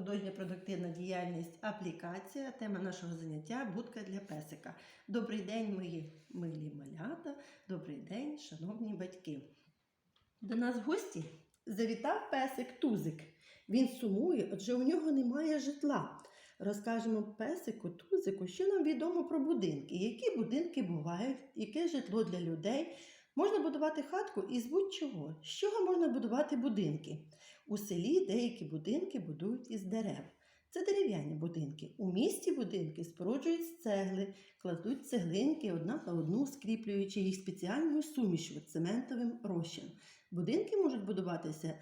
художня продуктивна діяльність, аплікація, тема нашого заняття будка для песика. Добрий день, мої милі малята, добрий день, шановні батьки. До нас в гості завітав песик Тузик. Він сумує, адже у нього немає житла. Розкажемо песику Тузику, що нам відомо про будинки, які будинки бувають, яке житло для людей. Можна будувати хатку із будь-чого. З чого можна будувати будинки? У селі деякі будинки будують із дерев. Це дерев'яні будинки. У місті будинки споруджують з цегли, кладуть цеглинки одна на одну, скріплюючи їх спеціальною сумішю цементовим розчином. Будинки можуть будуватися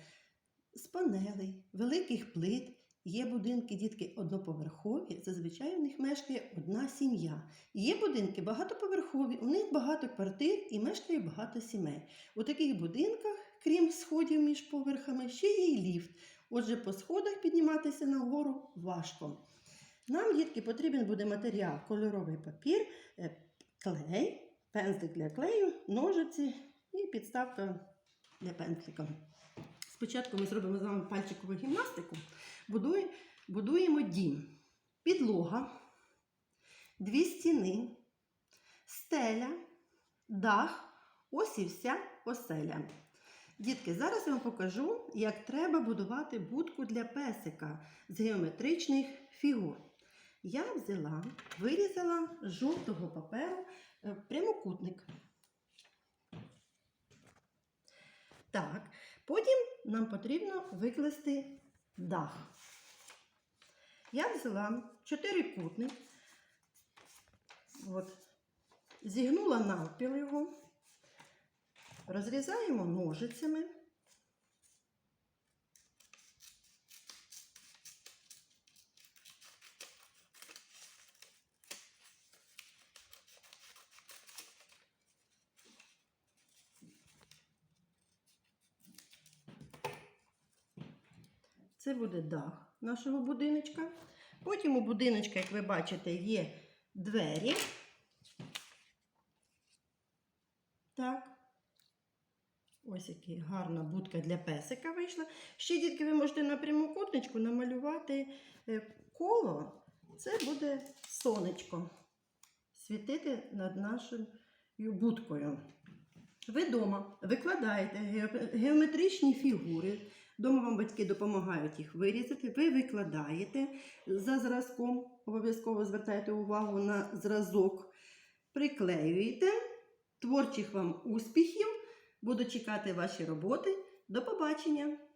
з панелей, великих плит. Є будинки, дітки одноповерхові, зазвичай в них мешкає одна сім'я. Є будинки багатоповерхові, у них багато квартир і мешкає багато сімей. У таких будинках, крім сходів між поверхами, ще є й ліфт. Отже, по сходах підніматися нагору важко. Нам, дітки, потрібен буде матеріал, кольоровий папір, е, клей, пензлик для клею, ножиці і підставка для пензлика. Спочатку ми зробимо з вами пальчикову гімнастику. Будує- Будуємо дім. Підлога, дві стіни, стеля, дах, ось і вся оселя. Дітки, зараз я вам покажу, як треба будувати будку для песика з геометричних фігур. Я взяла, вирізала з жовтого паперу е, прямокутник. Так, потім нам потрібно викласти дах. Я взяла чотирикутник, от, зігнула навпіл його, розрізаємо ножицями. Це буде дах нашого будиночка. Потім у будиночка, як ви бачите, є двері. Так. Ось яка гарна будка для песика вийшла. Ще, дітки, ви можете на прямокутничку намалювати е, коло. Це буде сонечко. Світити над нашою будкою. Ви вдома викладаєте геометричні фігури. Дома вам батьки допомагають їх вирізати. Ви викладаєте за зразком, обов'язково звертайте увагу на зразок, приклеюєте. Творчих вам успіхів! Буду чекати ваші роботи. До побачення!